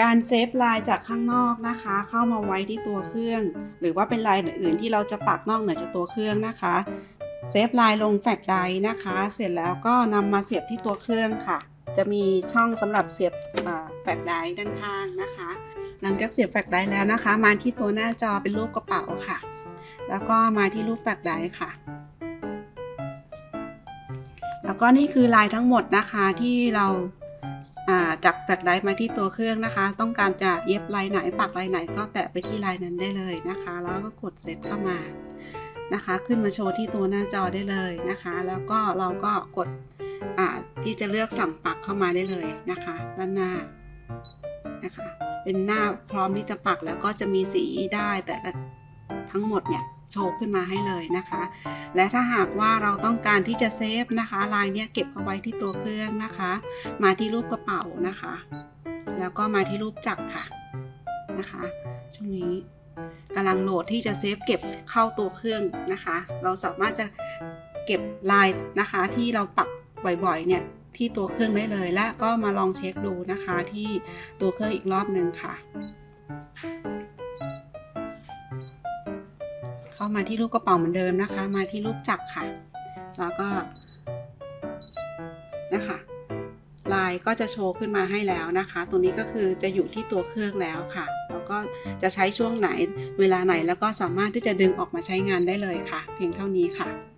การเซฟลายจากข้างนอกนะคะ เข้ามาไว้ที่ตัวเครื่อง หรือว่าเป็นลายอื่นที่เราจะปักนอกเหนือจากตัวเครื่องนะคะเซฟลายลงแฟลไดนะคะ เสร็จแล้วก็นำมาเสียบที่ตัวเครื่องค่ะ จะมีช่องสำหรับเสียบแฟลไดด้านข้างนะคะ หลังจากเสียบแฟลไดแล้วนะคะ มาที่ตัวหน้าจอเป็นรูปกระเป๋าค่ะ แล้วก็มาที่รูปแฟลไดค่ะ แล้วก็นี่คือลายทั้งหมดนะคะที่เราา จากแฟลชไดรฟ์มาที่ตัวเครื่องนะคะ ต้องการจะเย็บลายไหนปักลายไหนก็แตะไปที่ลายนั้นได้เลยนะคะ แล้วก็กดเซตเข้ามานะคะ ขึ้นมาโชว์ที่ตัวหน้าจอได้เลยนะคะ แล้วก็เราก็กดอ่าที่จะเลือกสั่งปักเข้ามาได้เลยนะคะ ด้านหน้านะคะ เป็นหน้าพร้อมที่จะปักแล้วก็จะมีสีได้แต่ละ ทั้งหมดเนี่ยโชว์ขึ้นมาให้เลยนะคะ และถ้าหากว่าเราต้องการที่จะเซฟนะคะลายเนี้ยเก็บเอาไว้ที่ตัวเครื่องนะคะ มาที่รูปกระเป๋านะคะ แล้วก็มาที่รูปจักรค่ะนะคะช่วงนี้กำลังโหลดที่จะเซฟเก็บเข้าตัวเครื่องนะคะ เราสามารถจะเก็บลายนะคะที่เราปักบ่อยๆเนี่ยที่ตัวเครื่องได้เลย และก็มาลองเช็คดูนะคะที่ตัวเครื่องอีกรอบหนึ่งค่ะ เข้ามาที่รูปกระเป๋าเหมือนเดิมนะคะ มาที่รูปจักรค่ะ แล้วก็นะคะลายก็จะโชว์ขึ้นมาให้แล้วนะคะ ตรงนี้ก็คือจะอยู่ที่ตัวเครื่องแล้วค่ะ แล้วก็จะใช้ช่วงไหนเวลาไหนแล้วก็สามารถที่จะดึงออกมาใช้งานได้เลยค่ะ เพียงเท่านี้ค่ะ